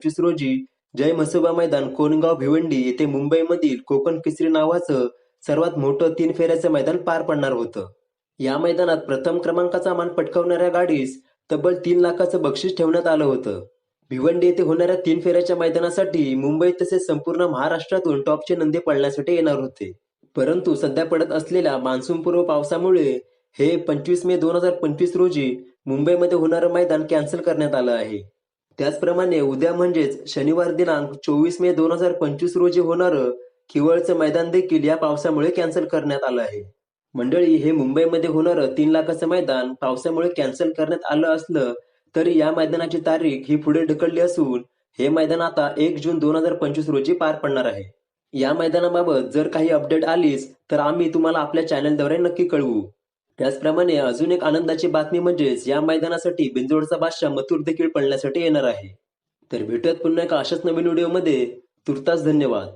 पंचवीस रोजी जय म्हसोबा मैदान कोणगाव भिवंडी येथे मुंबईमधील कोकण केसरी नावाचं सर्वात मोठं तीन फेऱ्याचं मैदान पार पडणार होतं. या मैदानात प्रथम क्रमांकाचा मान पटकावणाऱ्या गाडीस तब्बल तीन लाखाचं बक्षीस ठेवण्यात आलं होतं. भिवंडी येथे होणाऱ्या तीन फेऱ्याच्या मैदानासाठी मुंबई तसेच संपूर्ण महाराष्ट्रातून टॉपचे नंदी पळण्यासाठी येणार होते. परंतु सध्या पडत असलेल्या मान्सूनपूर्व पावसामुळे हे पंचवीस मे दोन हजार पंचवीस रोजी मुंबईमध्ये होणारं मैदान कॅन्सल करण्यात आलं आहे. त्याचप्रमाणे उद्या म्हणजेच शनिवार दिनांक चोवीस मे दोन हजार पंचवीस रोजी होणारं किवळचं मैदान देखील या पावसामुळे कॅन्सल करण्यात आलं आहे. मंडळी हे मुंबईमध्ये होणारं तीन लाखाचं मैदान पावसामुळे कॅन्सल करण्यात आलं असलं तरी या मैदानाची तारीख ही पुढे ढकलली असून हे मैदान आता एक जून दोन हजार पंचवीस रोजी पार पडणार आहे. या मैदानाबाबत जर काही अपडेट आलीच तर आम्ही तुम्हाला आपल्या चॅनलद्वारे नक्की कळवू. त्याचप्रमाणे अजून एक आनंदाची बातमी म्हणजेच या मैदानासाठी बिंजोडचा बादशाह मथुर देखील पळण्यासाठी येणार आहे. तर भेटूयात पुन्हा एका अशाच नवीन व्हिडिओमध्ये. तुर्तास धन्यवाद.